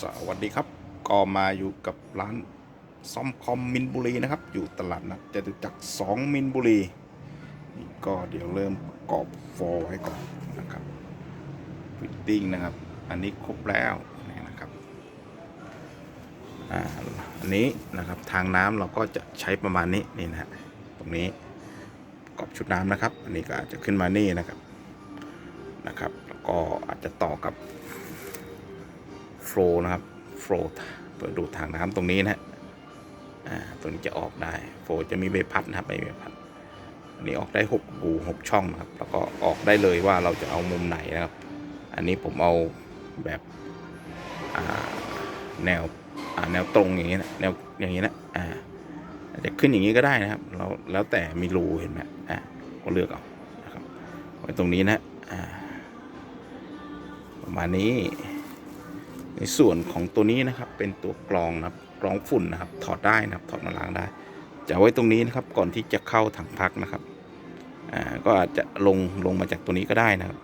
สวัสดีครับ ก็มาอยู่กับร้านซ่อมคอมมินบุรีนะครับ อยู่ตลาดนัดจตุจักรสองมินบุรีนี่ก็เดี๋ยวเริ่มประกอบฟอร์ไว้ก่อนนะครับฟิตติ้งนะครับ อันนี้ครบแล้วนี่นะครับอ่าอันนี้นะครับทางน้ำเราก็จะใช้ประมาณนี้นี่นะฮะตรงนี้ประกอบชุดน้ำนะครับ อันนี้ก็อาจจะขึ้นมานี่นะครับนะครับแล้วก็อาจจะต่อกับ ลนะครับโฟลเปิดดูดทางน้ำตรงนี้นะฮะอ่าตรงนี้จะออกได้โฟลจะมีใบพัดนะครับใบพัดอันนี้ออกได้หกรูหกช่องนะครับ แล้วก็ออกได้เลยว่าเราจะเอามุมไหนนะครับ อันนี้ผมเอาแบบอ่าแนวอ่าแนวตรงอย่างนี้นะแนวอย่างนี้นะอ่าจจะขึ้นอย่างนี้ก็ได้นะครับเราแล้วแต่มีรูเห็นไหมอ่าก็เลือกเอานะครับไว้ตรงนี้นะอ่าประมาณนี้ ในส่วนของตัวนี้นะครับเป็นตัวกรองนะครับกรองฝุ่นนะครับ ถอดได้นะครับถอดมาล้างได้ จะไว้ตรงนี้นะครับก่อนที่จะเข้าถังพักนะครับอ่าก็อาจจะลงลงมาจากตัวนี้ก็ได้นะครับ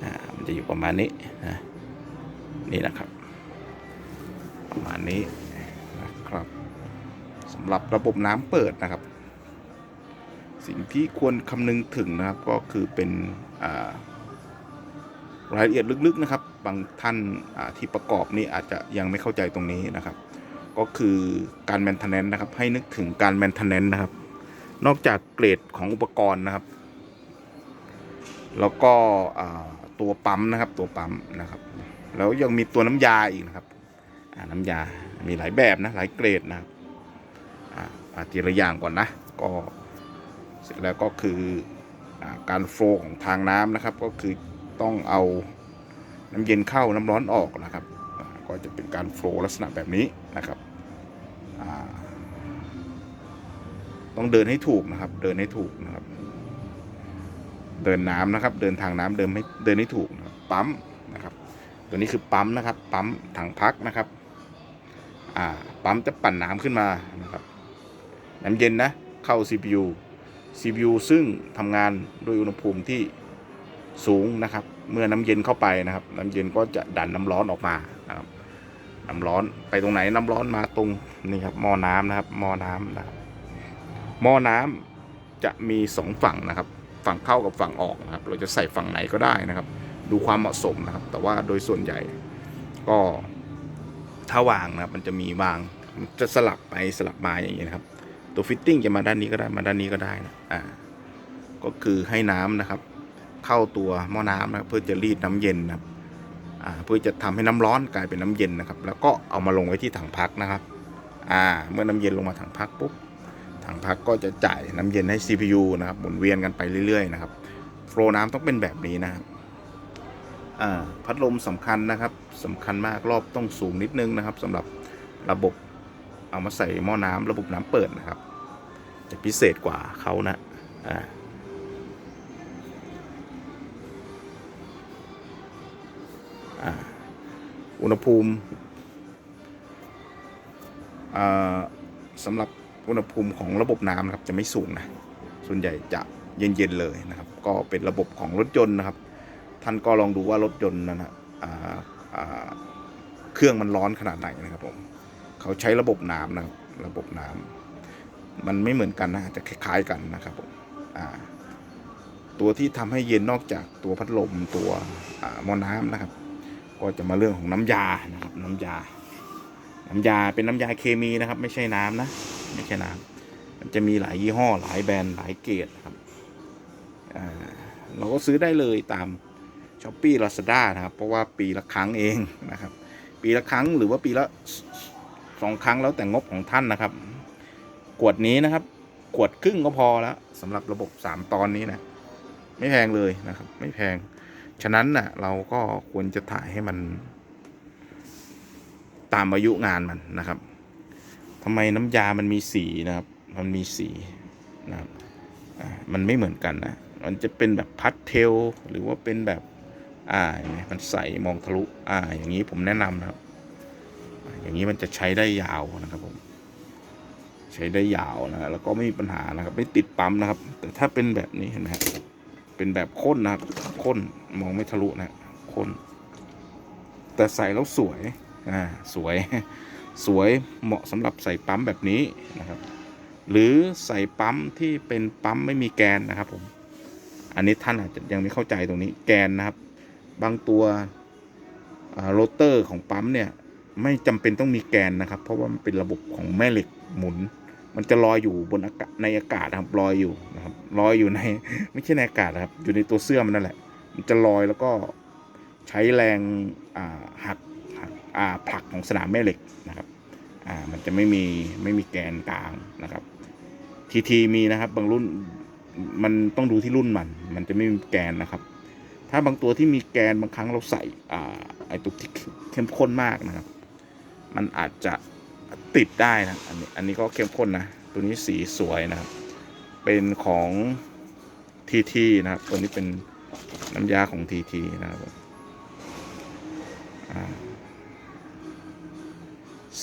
อ่ามันจะอยู่ประมาณนี้นะนี่นะครับ ประมาณนี้นะครับสำหรับระบบน้ำเปิดนะครับ สิ่งที่ควรคำนึงถึงนะครับก็คือเป็นรายละเอียดลึกๆนะครับ บางท่านที่ประกอบนี่อาจจะยังไม่เข้าใจตรงนี้นะครับ ก็คือการแมนเทนแนนนะครับ ให้นึกถึงการแมนเทนแนนนะครับ นอกจากเกรดของอุปกรณ์นะครับ แล้วก็ตัวปั๊มนะครับ ตัวปั๊มนะครับ แล้วยังมีตัวน้ำยาอีกนะครับน้ำยา มีหลายแบบนะ หลายเกรดนะครับอ่าอาทีละอย่างก่อนนะ ก็เสร็จแล้วก็คืออการโฟลของทางน้ำนะครับ ก็คือต้องเอา น้ำเย็นเข้าน้ำร้อนออกนะครับ ก็จะเป็นการโฟล์ลักษณะแบบนี้นะครับต้องเดินให้ถูกนะครับ เดินให้ถูกนะครับ เดินน้ำนะครับ เดินทางน้ำเดินให้เดินให้ถูกนะครับปั๊มนะครับ ตัวนี้คือปั๊มนะครับ ปั๊มถังพักนะครับปั๊มจะปั่นน้ำขึ้นมานะครับ น้ำเย็นนะเข้า CPU CPU ซึ่งทำงานด้วยอุณหภูมิที่สูงนะครับ เมื่อน้ำเย็นเข้าไปนะครับ น้ำเย็นก็จะดันน้ำร้อนออกมานะครับน้ำร้อนไปตรงไหนน้ำร้อนมาตรงนี่ครับหม้อน้ำนะครับหม้อน้ำนะครับหม้อน้ำจะมีสองฝั่งนะครับ ฝั่งเข้ากับฝั่งออกนะครับ เราจะใส่ฝั่งไหนก็ได้นะครับ ดูความเหมาะสมนะครับ แต่ว่าโดยส่วนใหญ่ก็ถ้าวางนะครับมันจะมีวางจะสลับไปสลับมาอย่างนี้นะครับ ตัวฟิตติ้งจะมาด้านนี้ก็ได้มาด้านนี้ก็ได้นะอ่าก็คือให้น้ำนะครับ เข้าตัวหม้อน้ำนะเพื่อจะรีดน้ำเย็นนะครับเพื่อจะทำให้น้ำร้อนกลายเป็นน้ำเย็นนะครับ แล้วก็เอามาลงไว้ที่ถังพักนะครับอ่าเมื่อน้ำเย็นลงมาถังพักปุ๊บถังพักก็จะจ่ายน้ำเย็นให้ CPU นะครับหมุนเวียนกันไปเรื่อยๆนะครับโฟล์น้ำต้องเป็นแบบนี้นะครับพัดลมสำคัญนะครับสำคัญมากรอบต้องสูงนิดนึงนะครับสำหรับระบบเอามาใส่หม้อน้ำระบบน้ำเปิดนะครับ จะพิเศษกว่าเขานะอ่า อุณหภูมิสำหรับอุณหภูมิของระบบน้ำนะครับจะไม่สูงนะ ส่วนใหญ่จะเย็นๆเลยนะครับ ก็เป็นระบบของรถยนต์นะครับ ท่านก็ลองดูว่ารถยนต์นั้นนะเครื่องมันร้อนขนาดไหนนะครับผมเขาใช้ระบบน้ำนะครับระบบน้ำมันไม่เหมือนกันนะจะคล้ายๆกันนะครับผมตัวที่ทำให้เย็นนอกจากตัวพัดลมตัวหม้อน้ำนะครับ ก็จะมาเรื่องของน้ำยานะครับ น้ำยา น้ำยาเป็นน้ำยาเคมีนะครับ ไม่ใช่น้ำนะไม่ใช่น้ำมันจะมีหลายยี่ห้อหลายแบรนด์หลายเกรดนะครับเราก็ซื้อได้เลยตามช้อปปี้ลาซาด้านะครับ เพราะว่าปีละครั้งเองนะครับ ปีละครั้งหรือว่าปีละสองครั้งแล้วแต่งบของท่านนะครับ ขวดนี้นะครับ ขวดครึ่งก็พอแล้วสำหรับระบบสามตอนนี้นะ ไม่แพงเลยนะครับ ไม่แพง ฉะนั้นน่ะเราก็ควรจะถ่ายให้มัน ตามอายุงานมันนะครับทำไมน้ำยามันมีสีนะครับ มันมีสีนะครับมันไม่เหมือนกันนะ มันจะเป็นแบบพัดเทลหรือว่าเป็นแบบอ่าเห็นไหมมันใสมองทะลุอ่าอย่างนี้ผมแนะนำนะครับ อย่างนี้มันจะใช้ได้ยาวนะครับผม ใช้ได้ยาวนะแล้วก็ไม่มีปัญหานะครับ ไม่ติดปั๊มนะครับ แต่ถ้าเป็นแบบนี้เห็นไหมครับ เป็นแบบข้นนะครับข้นมองไม่ทะลุนะข้น แต่ใส่แล้วสวยอ่าสวยสวยเหมาะสำหรับใส่ปั๊มแบบนี้นะครับ หรือใส่ปั๊มที่เป็นปั๊มไม่มีแกนนะครับผมอันนี้ท่านอาจจะยังไม่เข้าใจตรงนี้แกนนะครับ บางตัวโรเตอร์ของปั๊มเนี่ยไม่จำเป็นต้องมีแกนนะครับ เพราะว่ามันเป็นระบบของแม่เหล็กหมุน มันจะลอยอยู่บนอากาศในอากาศนะครับลอยอยู่น ลอยอยู่ใน ไม่ใช่ในอากาศครับ อยู่ในตัวเสื้อมันนั่นแหละ มันจะลอยแล้วก็ใช้แรงหักหักผลักของสนามแม่เหล็กนะครับมันจะไม่มีไม่มีแกนกลางนะครับทีทีมีนะครับ บางรุ่นมันต้องดูที่รุ่นมัน มันจะไม่มีแกนนะครับ ถ้าบางตัวที่มีแกนบางครั้งเราใส่อ่าไอตัวที่เข้มข้นมากนะครับ มันอาจจะติดได้นะอันนี้อันนี้ก็เข้มข้นนะ ตัวนี้สีสวยนะครับ เป็นของทีทีนะครับ ตัวนี้เป็นน้ำยาของทีทีนะครับ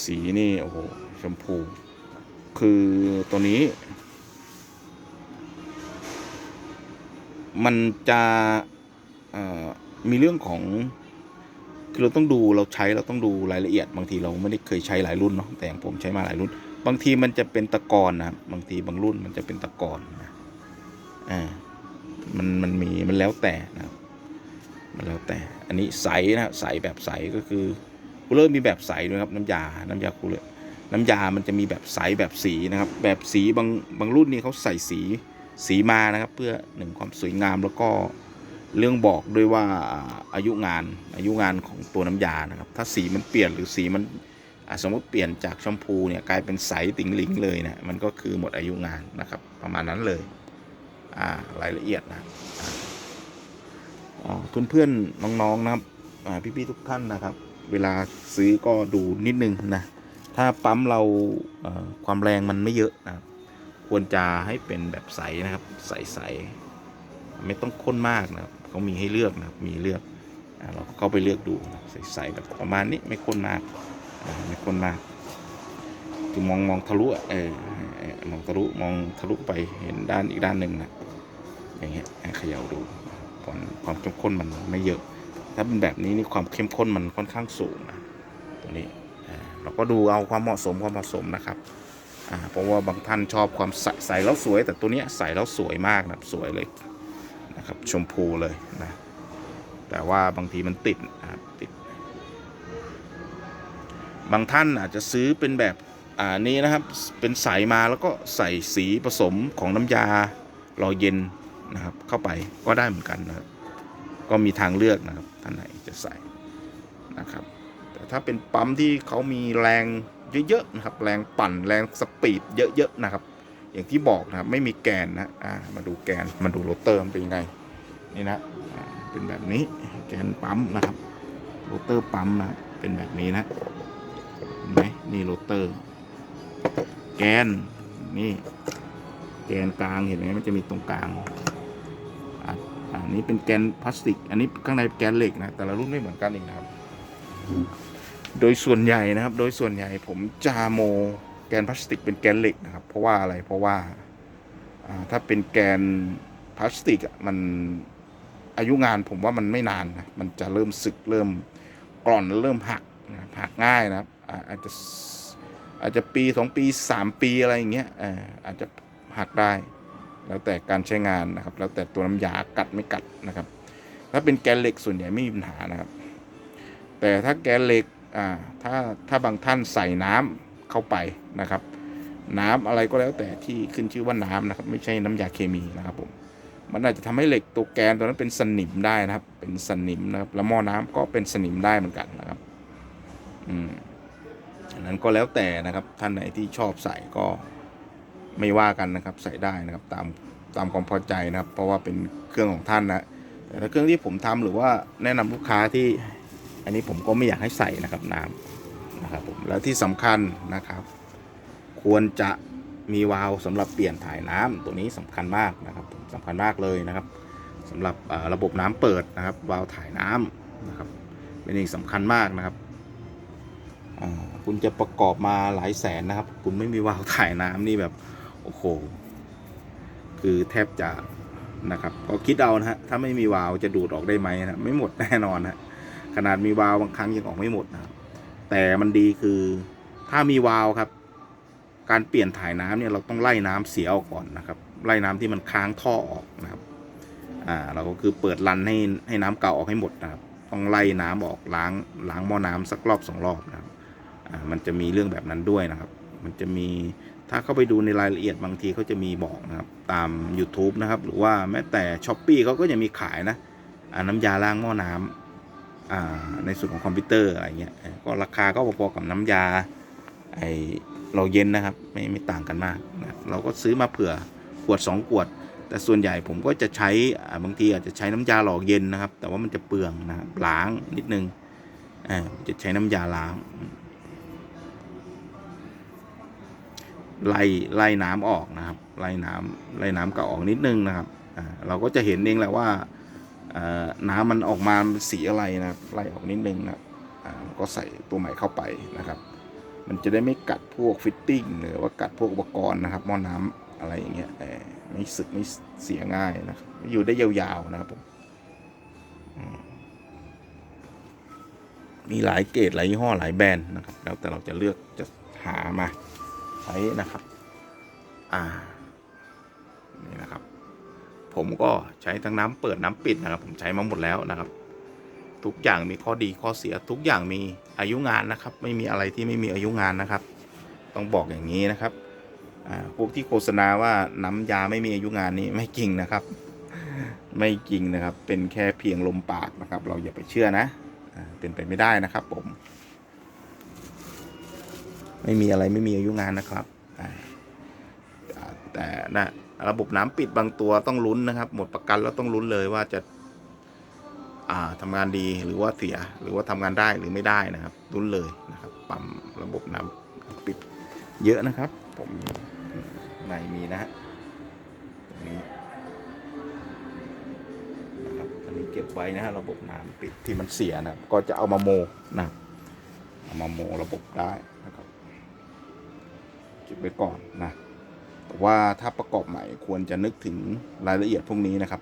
สีนี่โอ้โหชมพู คือตัวนี้ มันจะมีเรื่องของคือเราต้องดูเราใช้เราต้องดูรายละเอียดบางทีเราไม่ได้เคยใช้หลายรุ่นเนาะแต่อย่างผมใช้มาหลายรุ่น บางทีมันจะเป็นตะกอนนะครับบางทีบางรุ่นมันจะเป็นตะกอนนะอ่ามันมันมีมันแล้วแต่นะครับมันแล้วแต่ อันนี้ใสนะใสแบบใสก็คือคูลเลอร์มีแบบใสด้วยครับน้ำยา น้ำยาคูลเลอร์น้ำยา มันจะมีแบบใสแบบสีนะครับ แบบสีบางบางรุ่นนี่เขาใส่สีสีมานะครับ เพื่อหนึ่งความสวยงามแล้วก็เรื่องบอกด้วยว่าอายุงานอายุงานของตัวน้ำยานะครับ ถ้าสีมันเปลี่ยนหรือสีมัน สมมติเปลี่ยนจากชมพูเนี่ยกลายเป็นใสติ่งหลิงเลยเนะมันก็คือหมดอายุงานนะครับ ประมาณนั้นเลยอ่ารายละเอียดนะเพื่อนเพื่อนๆน้องๆนะครับอ่าพี่ๆทุกท่านนะครับ เวลาซื้อก็ดูนิดนึงนะถ้าปั๊มเราความแรงมันไม่เยอะนะควรจะให้เป็นแบบใสนะครับ ใสๆไม่ต้องข้นมากนะครับเขามีให้เลือกนะครับมีเลือกอาเราก็เข้าไปเลือกดูใสๆแบบประมาณนี้ไม่ข้นมาก ม่ข้นมาคือมองมองทะลุเออมองทะลุมองทะลุไปเห็นด้านอีกด้านหนึ่งนะอย่างเงี้ยเขย่าดูความความเข้มข้นมันไม่เยอะ ถ้าเป็นแบบนี้นี่ความเข้มข้นมันค่อนข้างสูงนะตัวนี้เราก็ดูเอาความเหมาะสมความเหมาะสมนะครับเพราะว่าบางท่านชอบความใสใสแล้วสวย แต่ตัวเนี้ยใสแล้วสวยมากนะสวยเลยนะครับชมพูเลยนะแต่ว่าบางทีมันติดนะครับ บางท่านอาจจะซื้อเป็นแบบอ่านี้นะครับเป็นใสมาแล้วก็ใส่สีผสมของน้ำยารอเย็นนะครับเข้าไปก็ได้เหมือนกันนะครับก็มีทางเลือกนะครับท่านไหนจะใส่นะครับแต่ถ้าเป็นปั๊มที่เขามีแรงเยอะๆนะครับแรงปั่นแรงสปีดเยอะๆนะครับอย่างที่บอกนะครับไม่มีแกนนะอ่ามาดูแกนมาดูโรเตอร์มันเป็นยังไงนี่นะเป็นแบบนี้แกนปั๊มนะครับโรเตอร์ปั๊มนะเป็นแบบนี้นะ ไหมนี่โรเตอร์ แกนนี่ แกนกลางเห็นไหมมันจะมีตรงกลางอันนี้เป็นแกนพลาสติก อันนี้ข้างในแกนเหล็กนะ แต่ละรุ่นไม่เหมือนกันเองนะครับ โดยส่วนใหญ่นะครับ โดยส่วนใหญ่ผมจะโมแกนพลาสติกเป็นแกนเหล็กนะครับ เพราะว่าอะไร เพราะว่าอ่าถ้าเป็นแกนพลาสติกอะมันอายุงานผมว่ามันไม่นานนะ มันจะเริ่มสึกเริ่มกร่อนเริ่มหัก หักง่ายนะครับ อาจจะอาจจะปีสองปีสามปีอะไรอย่างเงี้ยอาจจะหักได้ แล้วแต่การใช้งานนะครับ แล้วแต่ตัวน้ำยากัดไม่กัดนะครับ ถ้าเป็นแกนเหล็กส่วนใหญ่ไม่มีปัญหานะครับ แต่ถ้าแกนเหล็กอ่าถ้าถ้าบางท่านใส่น้ำเข้าไปนะครับ น้ำอะไรก็แล้วแต่ที่ขึ้นชื่อว่าน้ำนะครับ ไม่ใช่น้ำยาเคมีนะครับผมมันอาจจะทำให้เหล็กตัวแกนตัวนั้นเป็นสนิมได้นะครับ เป็นสนิมนะครับ แล้วหม้อน้ำก็เป็นสนิมได้เหมือนกันนะครับ อืมอันนั้นก็แล้วแต่นะครับ ท่านไหนที่ชอบใส่ก็ไม่ว่ากันนะครับ ใส่ได้นะครับตามตามความพอใจนะครับ เพราะว่าเป็นเครื่องของท่านนะแต่ถ้าเครื่องที่ผมทำหรือว่าแนะนำลูกค้าที่ อันนี้ผมก็ไม่อยากให้ใส่นะครับน้ำนะครับผมแล้วที่สำคัญนะครับ ควรจะมีวาล์วสำหรับเปลี่ยนถ่ายน้ำตัวนี้สำคัญมากนะครับผมสำคัญมากเลยนะครับสำหรับระบบน้ำเปิดนะครับ วาล์วถ่ายน้ำนะครับเป็นสิ่งสำคัญมากนะครับ คุณจะประกอบมาหลายแสนนะครับ คุณไม่มีวาล์วถ่ายน้ำนี่แบบ โอ้โห คือแทบจะนะครับก็คิดเอานะฮะถ้าไม่มีวาล์วจะดูดออกได้ไหมนะไม่หมดแน่นอนนะขนาดมีวาล์วบางครั้งยังออกไม่หมดนะแต่มันดีคือถ้ามีวาล์วครับ การเปลี่ยนถ่ายน้ำเนี่ยเราต้องไล่น้ำเสียออกก่อนนะครับ ไล่น้ำที่มันค้างท่อออกนะครับอ่าเราก็คือเปิดรันให้ให้น้ำเก่าออกให้หมดนะครับ ต้องไล่น้ำออกล้างล้างหม้อน้ำสักรอบสองรอบนะครับ มันจะมีเรื่องแบบนั้นด้วยนะครับ มันจะมีถ้าเข้าไปดูในรายละเอียดบางทีเขาจะมีบอกนะครับ ตาม YouTube นะครับ หรือว่าแม้แต่ s h อ p e e เขาก็จะมีขายนะน้ำยาล้างหม้อน้ำในส่วนของคอมพิวเตอร์อะไรเงี้ยก็ราคาก็พอๆกับน้ำยาไอเราเย็นนะครับไม่ไม่ต่างกันมากนะเราก็ซื้อมาเผื่อขวด 2 ขวด แต่ส่วนใหญ่ผมก็จะใช้บางทีอาจจะใช้น้ำยาหล่อเย็นนะครับ แต่ว่ามันจะเปลืองนะครับล้างนิดนึงจะใช้น้ำยาล้าง ไล่ไล่น้ำออกนะครับ ไล่น้ำไล่น้ำเก่าออกนิดนึงนะครับเราก็จะเห็นเองแหละว่าน้ำมันออกมาสีอะไรนะครับไล่ออกนิดนึงนะครับก็ใส่ตัวใหม่เข้าไปนะครับ มันจะได้ไม่กัดพวกฟิตติ้งหรือว่ากัดพวกอุปกรณ์นะครับหม้อน้ำอะไรอย่างเงี้ยเอ่ไม่สึกไม่เสียง่ายนะครับ อยู่ได้ยาวๆนะครับผมมีหลายเกรดหลายยี่ห้อหลายแบรนด์นะครับ แล้วแต่เราจะเลือกจะหามา ใช้นะครับ อ่า นี่นะครับ ผมก็ใช้ทั้งน้ำเปิดน้ำปิดนะครับ ผมใช้มาหมดแล้วนะครับ ทุกอย่างมีข้อดีข้อเสียทุกอย่างมีอายุงานนะครับ ไม่มีอะไรที่ไม่มีอายุงานนะครับ ต้องบอกอย่างนี้นะครับ อ่า พวกที่โฆษณาว่าน้ำยาไม่มีอายุงานนี้ไม่จริงนะครับ ไม่จริงนะครับ เป็นแค่เพียงลมปากนะครับ เราอย่าไปเชื่อนะอ่าเป็นไปไม่ได้นะครับผม ไม่มีอะไรไม่มีอายุงานนะครับแต่นะระบบน้ำปิดบางตัวต้องลุ้นนะครับ หมดประกันแล้วต้องลุ้นเลยว่าจะอ่าทำงานดีหรือว่าเสียหรือว่าทำงานได้หรือไม่ได้นะครับลุ้นเลยนะครับ ปั๊มระบบน้ำปิดเยอะนะครับ ผมในมีนะฮะตรงนี้นะครับอันนี้เก็บไว้นะฮะระบบน้ำปิดที่มันเสียนะครับก็จะเอามาโมนะครับเอามาโมระบบได้ บเก็บไว้ก่อนนะแต่ว่าถ้าประกอบใหม่ควรจะนึกถึงรายละเอียดพวกนี้นะครับ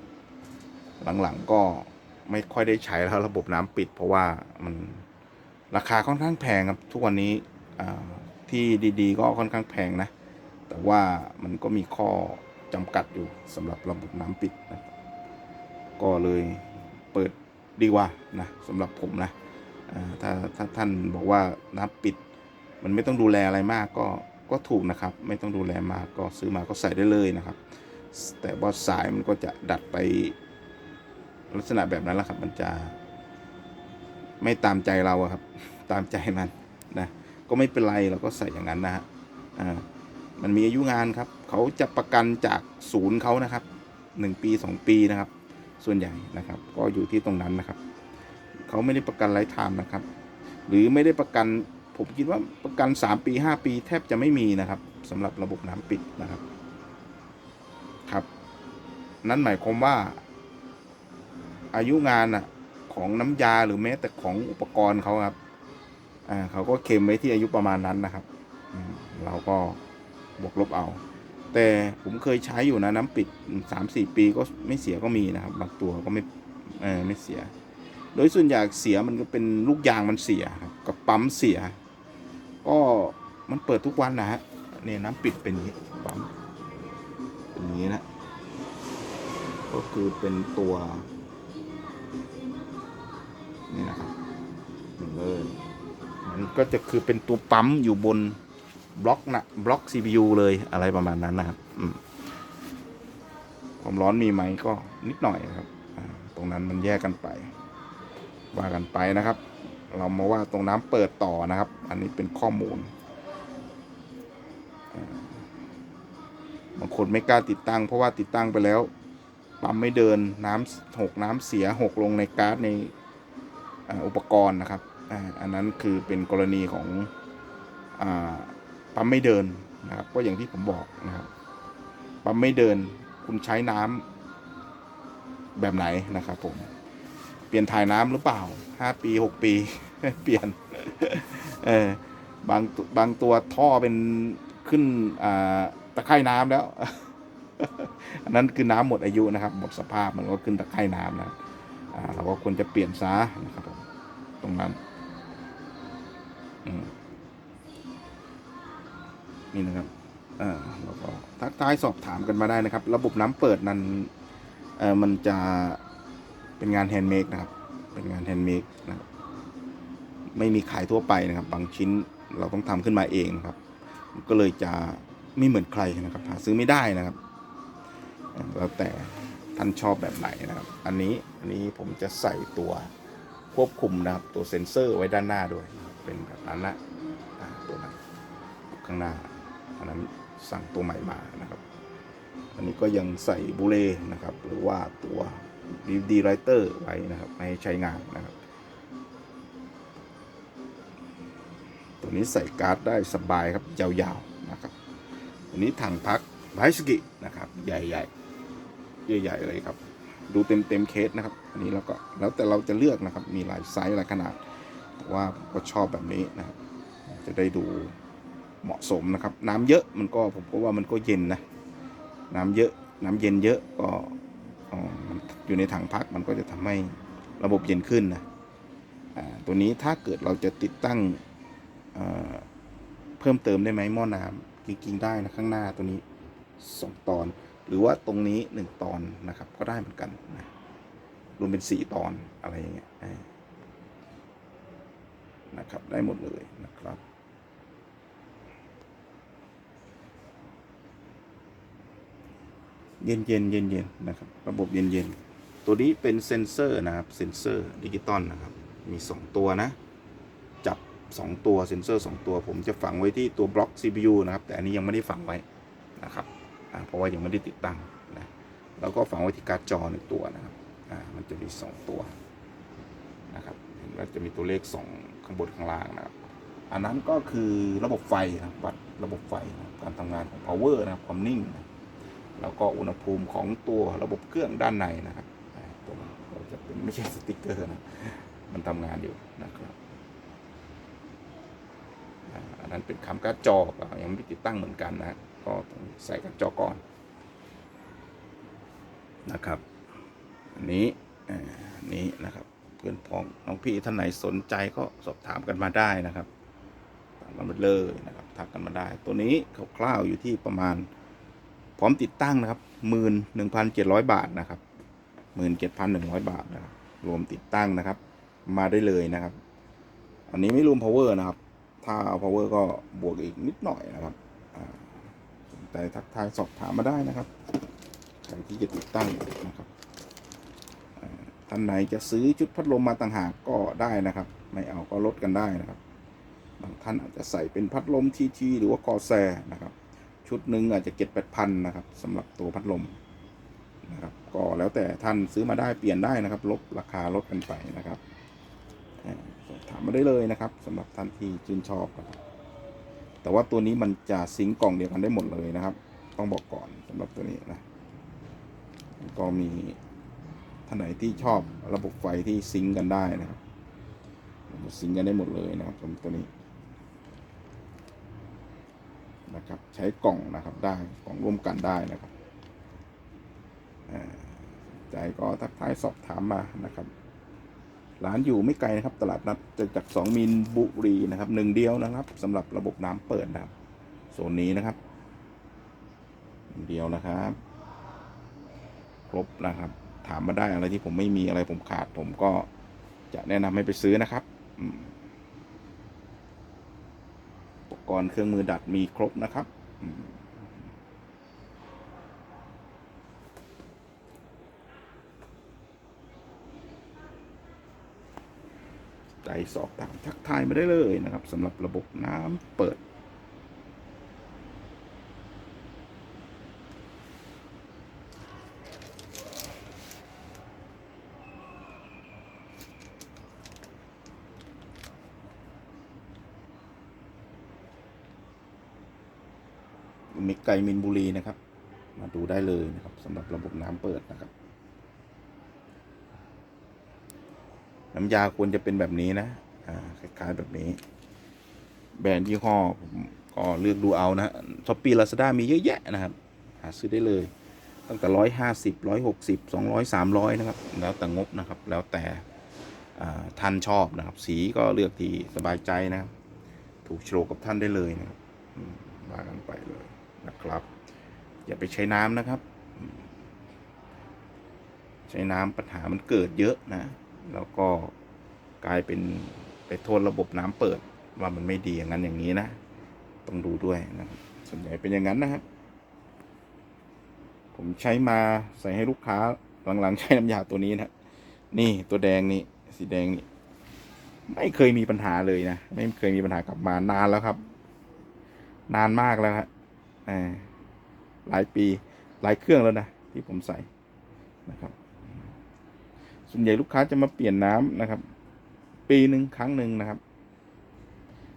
หลังๆก็ไม่ค่อยได้ใช้แล้วระบบน้ำปิด เพราะว่ามันราคาค่อนข้างแพงครับทุกวันนี้ที่ดีๆ ก็ค่อนข้างแพงนะ แต่ว่ามันก็มีข้อจำกัดอยู่สำหรับระบบน้ำปิดนะก็เลยเปิดดีกว่านะสำหรับผมนะถ้าถ้าท่านบอกว่าน้ำปิด มันไม่ต้องดูแลอะไรมากก็ ก็ถูกนะครับ ไม่ต้องดูแลมาก็ซื้อมาก็ใส่ได้เลยนะครับ แต่ว่าสายมันก็จะดัดไปลักษณะแบบนั้นแหละครับ มันจะ ไม่ตามใจเราครับ ตามใจมันนะก็ไม่เป็นไรเราก็ใส่อย่างนั้นนะฮะมันมีอายุงานครับ เขาจะประกันจากศูนย์เขานะครับหนึ่งปีสองปีนะครับ ส่วนใหญ่นะครับ ก็อยู่ที่ตรงนั้นนะครับ เขาไม่ได้ประกันไร้ไทม์นะครับ หรือไม่ได้ประกัน ผมคิดว่าประกัน 3 ปี 5 ปีแทบจะไม่มีนะครับสำหรับระบบน้ำปิดนะครับ ครับ นั่นหมายความว่า อายุงานอะของน้ำยาหรือแม้แต่ของอุปกรณ์เขาครับอ่าเขาก็เค็มไว้ที่อายุประมาณนั้นนะครับเราก็บวกลบเอา แต่ผมเคยใช้อยู่นะน้ำปิด 3-4 ปีก็ไม่เสียก็มีนะครับบางตัวก็ไม่ไม่เสีย โดยส่วนใหญ่เสียมันก็เป็นลูกยางมันเสียครับกับปั๊มเสีย ก็มันเปิดทุกวันนะฮะเนี่ยน้ำปิดเป็นนี้ปั๊มเป็นนี้นะ ก็คือเป็นตัว นี่นะครับนี่เลยมันก็จะคือเป็นตัวปั๊มอยู่บนบล็อกนะบล็อก CPU เลยอะไรประมาณนั้นนะครับความร้อนมีไหมก็นิดหน่อยครับ ตรงนั้นมันแยกกันไป ว่ากันไปนะครับ เรามาว่าตรงน้ำเปิดต่อนะครับ อันนี้เป็นข้อมูลบางคนไม่กล้าติดตั้ง เพราะว่าติดตั้งไปแล้วปั๊มไม่เดินน้ำหกน้ำเสียหกลงในการ์ดในอุปกรณ์นะครับอันนั้นคือเป็นกรณีของอปั๊มไม่เดินนะครับ ก็อย่างที่ผมบอกนะครับ ปั๊มไม่เดินคุณใช้น้ำแบบไหนนะครับผม เปลี่ยนถ่ายน้ำหรือเปล่าห้าปีหกปี เปลี่ยน เออบางบางตัวท่อเป็นขึ้นอ่าตะไคร่น้ำแล้ว อันนั้นคือน้ำหมดอายุนะครับ หมดสภาพมันก็ขึ้นตะไคร่น้ำนะอ่าเราก็ควรจะเปลี่ยนซะนะครับผมตรงนั้นอืมนี่นะครับอ่าแล้วก็ทักทายสอบถามกันมาได้นะครับ ระบบน้ำเปิดนั้นเอ่อมันจะ เป็นงานแฮนด์เมดนะครับ เป็นงานแฮนด์เมดนะครับ ไม่มีขายทั่วไปนะครับ บางชิ้นเราต้องทำขึ้นมาเองนะครับ ก็เลยจะไม่เหมือนใครนะครับ หาซื้อไม่ได้นะครับเอ่อแล้วแต่ท่านชอบแบบไหนนะครับ อันนี้ อันนี้ผมจะใส่ตัวควบคุมนะครับ ตัวเซ็นเซอร์ไว้ด้านหน้าด้วย เป็นแบบนั้นนะตัวนั้นข้างหน้า อันนั้นสั่งตัวใหม่มานะครับ อันนี้ก็ยังใส่บูเลนะครับ หรือว่าตัว ดีดีไรเตอร์ไว้นะครับไม่ให้ใช้งานนะครับ ตัวนี้ใส่การ์ดได้สบายครับ ยาวๆนะครับตัวนี้ถังพักไบสกินะครับ ใหญ่ๆ ใหญ่ๆเลยครับ ดูเต็มเต็มๆเคสนะครับ อันนี้เราก็แล้วแต่เราจะเลือกนะครับ มีหลายไซส์หลายขนาดแต่ว่าผมก็ชอบแบบนี้นะครับ จะได้ดูเหมาะสมนะครับ น้ำเยอะมันก็ผมก็ว่ามันก็เย็นนะ น้ำเยอะน้ำเย็นเยอะก็ มันอยู่ในถังพักมันก็จะทำให้ระบบเย็นขึ้นนะตัวนี้ถ้าเกิดเราจะติดตั้งเเพิ่มเติมได้ไหมหม้อน้ำจริงๆได้นะข้างหน้าตัวนี้สองตอน หรือว่าตรงนี้หนึ่งตอนนะครับ ก็ได้เหมือนกันนะรวมเป็นสี่ตอนอะไรอย่างเงี้ยนะครับได้หมดเลยนะครับ เย็นเย็นเย็นเย็นนะครับ ระบบเย็นเย็นตัวนี้เป็นเซนเซอร์นะครับ เซนเซอร์ดิจิตอลนะครับ มีสองตัวนะ จับ 2 ตัวเซ็นเซอร์ 2 ตัว ผมจะฝังไว้ที่ตัวบล็อก CPU นะครับ แต่อันนี้ยังไม่ได้ฝังไว้นะครับ เพราะว่ายังไม่ได้ติดตั้งนะแล้วก็ฝังไว้ที่การ์ดจอหนึ่งตัวนะครับ มันจะมี 2 ตัวนะครับ เห็นว่าจะมีตัวเลข 2 ข้างบนข้างล่างนะครับ อันนั้นก็คือระบบไฟนะครับวัดระบบไฟนะการทำงานของ power นะครับความนิ่งนะ แล้วก็อุณหภูมิของตัวระบบเครื่องด้านในนะครับตัวนี้ก็จะเป็นไม่ใช่สติกเกอร์นะ มันทำงานอยู่นะครับอันนั้นเป็นคำการ์ดจอยังไม่ติดตั้งเหมือนกันนะ ก็ต้องใส่การ์ดจอก่อนนะครับ อันนี้อ่าอันนี้นะครับเพื่อนพ้องน้องพี่ท่านไหนสนใจก็สอบถามกันมาได้นะครับถามกันมาเลยนะครับทักกันมาได้ ตัวนี้คร่าวๆอยู่ที่ประมาณ พร้อมติดตั้งนะครับหมื่นหนึ่งพันเจ็ดร้อยบาทนะครับหมื่นเจ็ดพันหนึ่งร้อยบาทนะครับรวมติดตั้งนะครับ มาได้เลยนะครับ อันนี้ไม่รวม power นะครับ ถ้าเอา power ก็บวกอีกนิดหน่อยนะครับอ่าสนใจทักทายสอบถามมาได้นะครับใครที่จะติดตั้งนะครับท่านไหนจะซื้อชุดพัดลมมาต่างหากก็ได้นะครับ ไม่เอาก็ลดกันได้นะครับบางท่านอาจจะใส่เป็นพัดลมทีทีหรือว่าคอแซนะครับ ชุดหนึ่งอาจจะเก็ดแปดพันนะครับสำหรับตัวพัดลมนะครับก็แล้วแต่ท่านซื้อมาได้เปลี่ยนได้นะครับ ลดราคาลดกันไปนะครับถามมาได้เลยนะครับสำหรับท่านที่ชื่นชอบครับแต่ว่าตัวนี้มันจะซิงก์กล่องเดียวกันได้หมดเลยนะครับ ต้องบอกก่อนสำหรับตัวนี้นะก็มีท่านไหนที่ชอบระบบไฟที่ซิงก์กันได้นะครับซิงก์กันได้หมดเลยนะครับสำหรับตัวนี้ นะครับ ใช้กล่องนะครับได้กล่องร่วมกันได้นะครับอ่าสนใจก็ทักทายสอบถามมานะครับ ร้านอยู่ไม่ไกลนะครับ ตลาดนัดจะจากสองมิลบุรีนะครับหนึ่งเดียวนะครับสำหรับระบบน้ำเปิดนะครับโซนนี้นะครับหนึ่งเดียวนะครับ ครบนะครับ ถามมาได้อะไรที่ผมไม่มีอะไรผมขาด ผมก็จะแนะนำให้ไปซื้อนะครับอืม กรณ์เครื่องมือดัดมีครบนะครับใจสอบถามทักทายมาได้เลยนะครับสำหรับระบบน้ำเปิด มิ กไกมินบุรีนะครับ มาดูได้เลยนะครับสำหรับระบบน้ำเปิดนะครับ น้ำยาควรจะเป็นแบบนี้นะอ่าคล้ายๆแบบนี้ แบรนด์ยี่ห้อผมก็เลือกดูเอานะช้อปปี้ลาซาด้ามีเยอะแยะนะครับ หาซื้อได้เลย ตั้งแต่ร้อยห้าสิบร้อยหกสิบสองร้อยสามร้อยนะครับ แล้วแต่งบนะครับ แล้วแต่ท่านชอบนะครับ สีก็เลือกที่สบายใจนะครับ ถูกโฉลกกับท่านได้เลยนะครับมว่ากันไปเลย นะครับ อย่าไปใช้น้ำนะครับ ใช้น้ำปัญหามันเกิดเยอะนะ แล้วก็กลายเป็นไปโทษระบบน้ำเปิดว่ามันไม่ดีอย่างนั้นอย่างนี้นะ ต้องดูด้วยนะครับ ส่วนใหญ่เป็นอย่างนั้นนะครับผมใช้มาใส่ให้ลูกค้าหลังๆ ใช้น้ำยาตัวนี้นะนี่ตัวแดงนี่สีแดงนี่ไม่เคยมีปัญหาเลยนะ ไม่เคยมีปัญหากลับมานานแล้วครับ นานมากแล้วครับ หลายปีหลายเครื่องแล้วนะที่ผมใส่นะครับ ส่วนใหญ่ลูกค้าจะมาเปลี่ยนน้ำนะครับ ปีหนึ่งครั้งหนึ่งนะครับ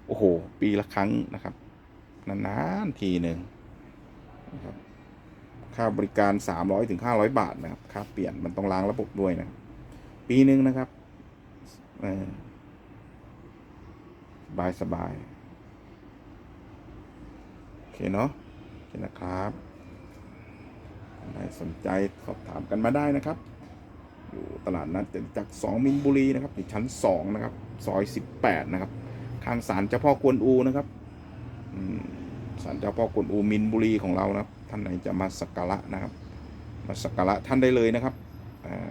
โอ้โห ปีละครั้งนะครับนานๆทีหนึ่งนะครับค่าบริการสามร้อยถึงห้าร้อยบาทนะครับค่าเปลี่ยนมันต้องล้างระบบด้วยนะปีหนึ่งนะครับสบายสบายโอเคเนาะ คนะครับใครสนใจสอบถามกันมาได้นะครับ อยู่ตลาดนัดจตุจักรสองมินบุรีนะครับอยู่ชั้นสองนะครับ ซอยสิบแปดนะครับ ข้างศาลเจ้าพ่อกวนอูนะครับศาลเจ้าพ่อกวนอูมินบุรีของเรานะครับ ท่านไหนจะมาสักการะนะครับ มาสักการะท่านได้เลยนะครับ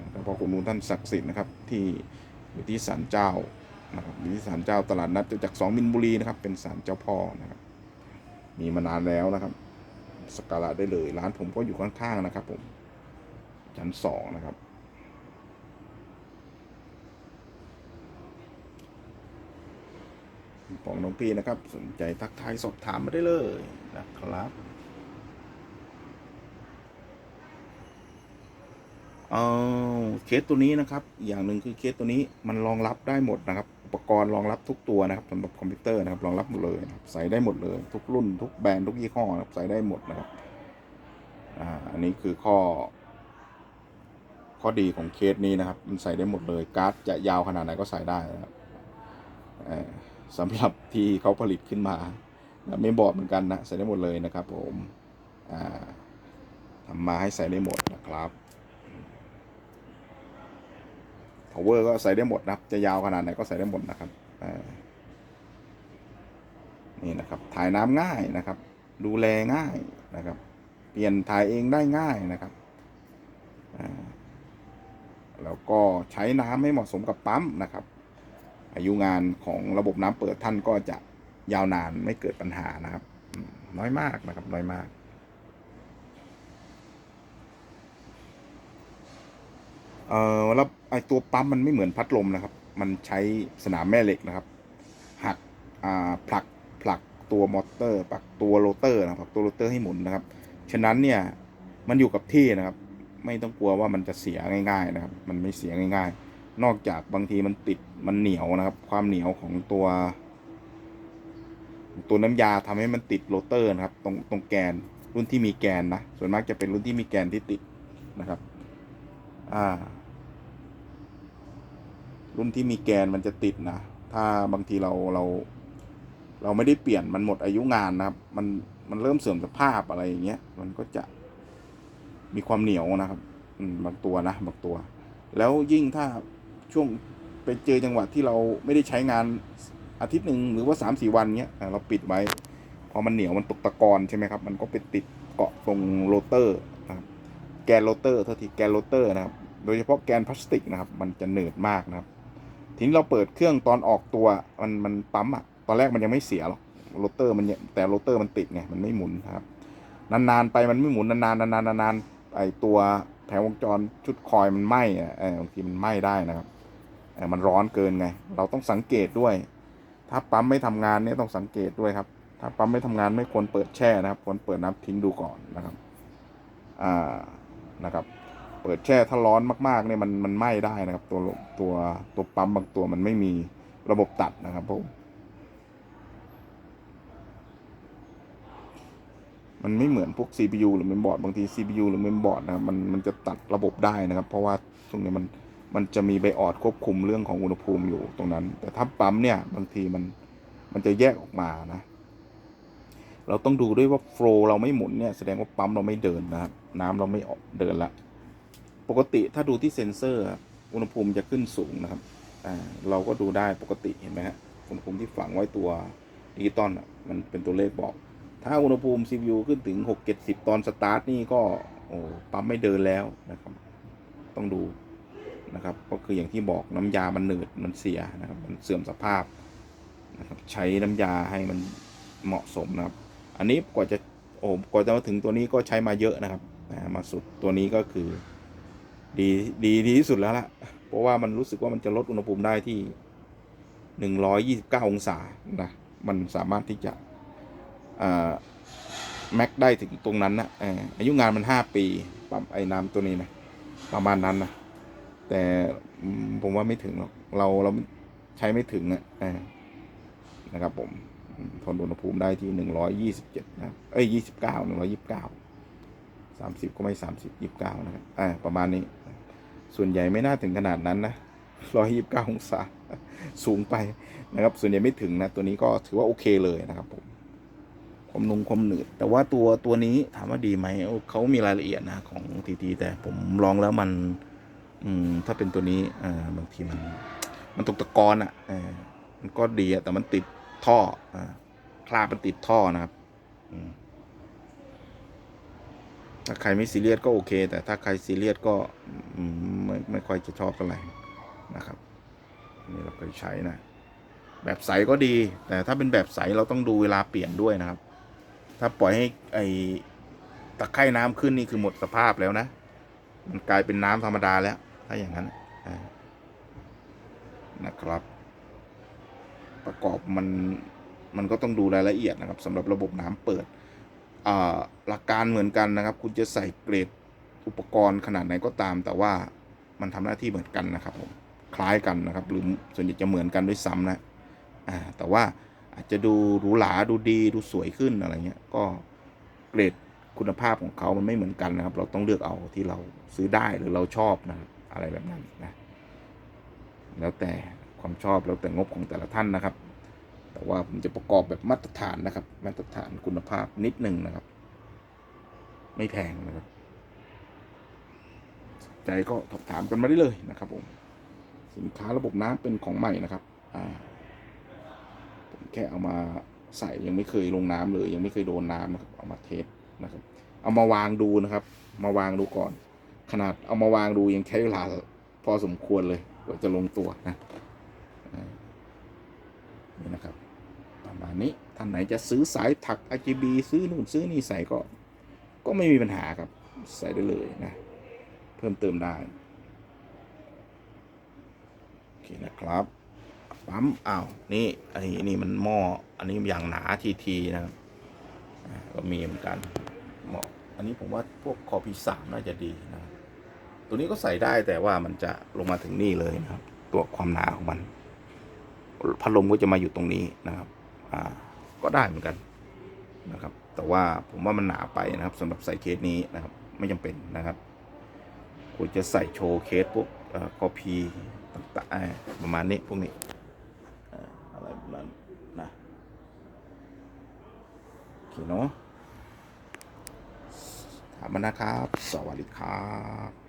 เจ้าพ่อกวนอูท่านศักดิ์สิทธิ์นะครับที่อยู่ที่ศาลเจ้านะครับอยู่ที่ศาลเจ้าตลาดนัดจตุจักรสองมินบุรีนะครับ เป็นศาลเจ้าพ่อนะครับ มีมานานแล้วนะครับ สักการะได้เลย ร้านผมก็อยู่ข้างๆนะครับ ผม ชั้นสองนะครับ ของน้องพี่นะครับ สนใจทักทายสอบถามมาได้เลยนะครับเอาเคสตัวนี้นะครับ อย่างหนึ่งคือเคสตัวนี้มันรองรับได้หมดนะครับ ปกรณ์รองรับทุกตัวนะครับสำหรับคอมพิวเตอร์นะครับรองรับหมดเลยใส่ได้หมดเลย ทุกรุ่น ทุกแบรนด์ทุกยี่ห้อนะครับใส่ได้หมดนะครับอ่าอันนี้คือข้อ ข้อดีของเคสนี้นะครับ มันใส่ได้หมดเลยการ์ดจะยาวขนาดไหนก็ใส่ได้นะครับสำหรับที่เขาผลิตขึ้นมาไม่บอดเหมือนกันนะใส่ได้หมดเลยนะครับ ผมอ่าทำมาให้ใส่ได้หมดนะครับ power ก็ใส่ได้หมดนะครับ จะยาวขนาดไหนก็ใส่ได้หมดนะครับนี่นะครับ ถ่ายน้ำง่ายนะครับ ดูแลง่ายนะครับ เปลี่ยนถ่ายเองได้ง่ายนะครับแล้วก็ใช้น้ำให้เหมาะสมกับปั๊มนะครับ อายุงานของระบบน้ำเปิดท่านก็จะยาวนานไม่เกิดปัญหานะครับ น้อยมากนะครับ น้อยมาก เอ่อแล้วไอตัวปั๊มมันไม่เหมือนพัดลมนะครับ มันใช้สนามแม่เหล็กนะครับ หักอ่าผลักผลักตัวมอเตอร์ผลักตัวโรเตอร์นะผลักตัวโรเตอร์ให้หมุนนะครับ ฉะนั้นเนี่ยมันอยู่กับที่นะครับ ไม่ต้องกลัวว่ามันจะเสียง่ายๆนะครับ มันไม่เสียง่าย ๆ นอกจากบางทีมันติดมันเหนียวนะครับ ความเหนียวของตัวตัวน้ำยาทำให้มันติดโรเตอร์นะครับ ตรงตรงแกนรุ่นที่มีแกนนะ ส่วนมากจะเป็นรุ่นที่มีแกนที่ติดนะครับ อ่า รุ่นที่มีแกนมันจะติดนะ ถ้าบางทีเราเราเราไม่ได้เปลี่ยนมันหมดอายุงานนะครับ มันมันเริ่มเสื่อมสภาพอะไรอย่างเงี้ย มันก็จะมีความเหนียวนะครับอืมบางตัวนะบางตัว แล้วยิ่งถ้าช่วงไปเจอจังหวะที่เราไม่ได้ใช้งานอาทิตย์หนึ่งหรือว่าสามสี่วันเงี้ยเราปิดไว้ พอมันเหนียวมันตกตะกอนใช่ไหมครับ มันก็ไปติดเกาะตรงโรเตอร์นะครับ แกนโรเตอร์เท่าที่แกนโรเตอร์นะครับ โดยเฉพาะแกนพลาสติกนะครับ มันจะเหนืดมากนะครับ ทีนี้เราเปิดเครื่องตอนออกตัวมันมันปั๊มอะตอนแรกมันยังไม่เสียหรอกโรเตอร์มันแต่โรเตอร์มันติดไงมันไม่หมุนครับนานๆไปมันไม่หมุนนานๆนานๆนานๆไอตัวแผงวงจรชุดคอยมันไหม้อะเออบางทีมันไหม้ได้นะครับอมันร้อนเกินไง เราต้องสังเกตด้วย ถ้าปั๊มไม่ทำงานเนี่ยต้องสังเกตด้วยครับ ถ้าปั๊มไม่ทำงานไม่ควรเปิดแช่นะครับ ควรเปิดน้ำทิ้งดูก่อนนะครับ อ่า นะครับ เปิดแช่ถ้าร้อนมากๆเนี่ยมันมันไหม้ได้นะครับ ตัวตัวตัวปั๊มบางตัวมันไม่มีระบบตัดนะครับผมมันไม่เหมือนพวก CPU หรือเมมบอร์ดบางที CPU หรือเมมบอร์ดนะมันมันจะตัดระบบได้นะครับ เพราะว่าตรงนี้มันมันจะมีไบออดควบคุมเรื่องของอุณหภูมิอยู่ตรงนั้น แต่ถ้าปั๊มเนี่ยบางทีมันมันจะแยกออกมานะ เราต้องดูด้วยว่าโฟล์เราไม่หมุนเนี่ยแสดงว่าปั๊มเราไม่เดินนะครับน้ำเราไม่ออกเดินละ ปกติถ้าดูที่เซ็นเซอร์ อุณหภูมิจะขึ้นสูงนะครับอ่เราก็ดูได้ปกติเห็นไหมฮะอุณหภูมิที่ฝังไว้ตัวดิจิตอลมันเป็นตัวเลขบอก ถ้าอุณหภูมิ CPU ขึ้นถึง 6 70 ตอนสตาร์ทนี่ก็โอ้ปั๊มไม่เดินแล้วนะครับ ต้องดูนะครับก็คืออย่างที่บอกน้ำยามันหนืดมันเสียนะครับ มันเสื่อมสภาพนะครับใช้น้ำยาให้มันเหมาะสมนะครับ อันนี้กว่าจะโอ้กว่าจะมาถึงตัวนี้ก็ใช้มาเยอะนะครับมาสุดตัวนี้ก็คือ ดีดีดีที่สุดแล้วล่ะ เพราะว่ามันรู้สึกว่ามันจะลดอุณหภูมิได้ที่หนึ่งร้อยยี่สิบเก้าองศานะมันสามารถที่จะแม็กได้ถึงตรงนั้นนะอายุงานมันห้าปีปั๊มไอ้น้ำตัวนี้นะประมาณนั้นนะแต่ผมว่าไม่ถึงหรอกเราเราใช้ไม่ถึงอะนะครับผมทนอุณหภูมิได้ที่หนึ่งร้อยยี่สิบเจ็ดนะเอ้ยยี่สิบเก้าหนึ่งร้อยี่สิบเก้าสามสิบก็ไม่สามสิบยี่สิบเก้านะครับอ่าประมาณนี้ ส่วนใหญ่ไม่น่าถึงขนาดนั้นนะร้อยยี่สิบเก้าองศาสูงไปนะครับ ส่วนใหญ่ไม่ถึงนะ ตัวนี้ก็ถือว่าโอเคเลยนะครับผมความนุ่มความหนืด แต่ว่าตัวตัวนี้ถามว่าดีไหมเขามีรายละเอียดนะของทีทีแต่ผมลองแล้วมัน อืม ถ้าเป็นตัวนี้อ่าบางทีมัน มันตกตะกอนอะออมันก็ดีอะแต่มันติดท่ออ่าคราบมันติดท่อนะครับ อืม ถ้าใครไม่ซีเรียสก็โอเค แต่ถ้าใครซีเรียสก็ไม่ไม่ค่อยจะชอบเท่าไหร่นะครับนี่เราเคยใช้นะ แบบใสก็ดี แต่ถ้าเป็นแบบใสเราต้องดูเวลาเปลี่ยนด้วยนะครับ ถ้าปล่อยให้ไอตะไคร่น้ำขึ้นนี่คือหมดสภาพแล้วนะ มันกลายเป็นน้ำธรรมดาแล้ว ถ้าอย่างนั้นนะครับ ประกอบมันมันก็ต้องดูรายละเอียดนะครับสำหรับระบบน้ำเปิด หลักการเหมือนกันนะครับ คุณจะใส่เกรดอุปกรณ์ขนาดไหนก็ตาม แต่ว่ามันทำหน้าที่เหมือนกันนะครับผมคล้ายกันนะครับหรือส่วนใหญ่จะเหมือนกันด้วยซ้ำนะแต่ว่าอาจจะดูหรูหราดูดีดูสวยขึ้นอะไรเงี้ยก็เกรดคุณภาพของเขามันไม่เหมือนกันนะครับ เราต้องเลือกเอาที่เราซื้อได้หรือเราชอบนะอะไรแบบนั้นนะแล้วแต่ความชอบแล้วแต่งบของแต่ละท่านนะครับ แต่ว่าผมจะประกอบแบบมาตรฐานนะครับ มาตรฐานคุณภาพนิดหนึ่งนะครับ ไม่แพงนะครับ ใจก็สอบถามกันมาได้เลยนะครับผม สินค้าระบบน้ำเป็นของใหม่นะครับ อ่า ผมแค่เอามาใส่ยังไม่เคยลงน้ำเลยยังไม่เคยโดนน้ำนะครับ เอามาเทสนะครับ เอามาวางดูนะครับ มาวางดูก่อน ขนาดเอามาวางดูยังใช้เวลาพอสมควรเลยกว่าจะลงตัวนะนี่นะครับานี้ท่านไหนจะซื้อสายถัก RGB ซื้อนู่นซื้อนี่ใส่ก็ ก็ไม่มีปัญหาครับ ใส่ได้เลยนะ เพิ่มเติมได้ โอเคนะครับ ปั๊มอ้าวนี่อันนี้นี่มันหม้อ อันนี้อย่างหนาทีทีนะครับก็มีเหมือนกันเหมาะ อันนี้ผมว่าพวกคอพีสามน่าจะดีนะ ตัวนี้ก็ใส่ได้แต่ว่ามันจะลงมาถึงนี่เลยนะครับ ตัวความหนาของมัน พัดลมก็จะมาอยู่ตรงนี้นะครับ อ่าก็ได้เหมือนกันนะครับ แต่ว่าผมว่ามันหนาไปนะครับสำหรับใส่เคสนี้นะครับ ไม่จำเป็นนะครับควรจะใส่โชว์เคสพวกคอพีต่างๆประมาณนี้พวกนี้อ่าอะไรประมาณนะโอเคเนาะถามมานะครับ สวัสดีครับ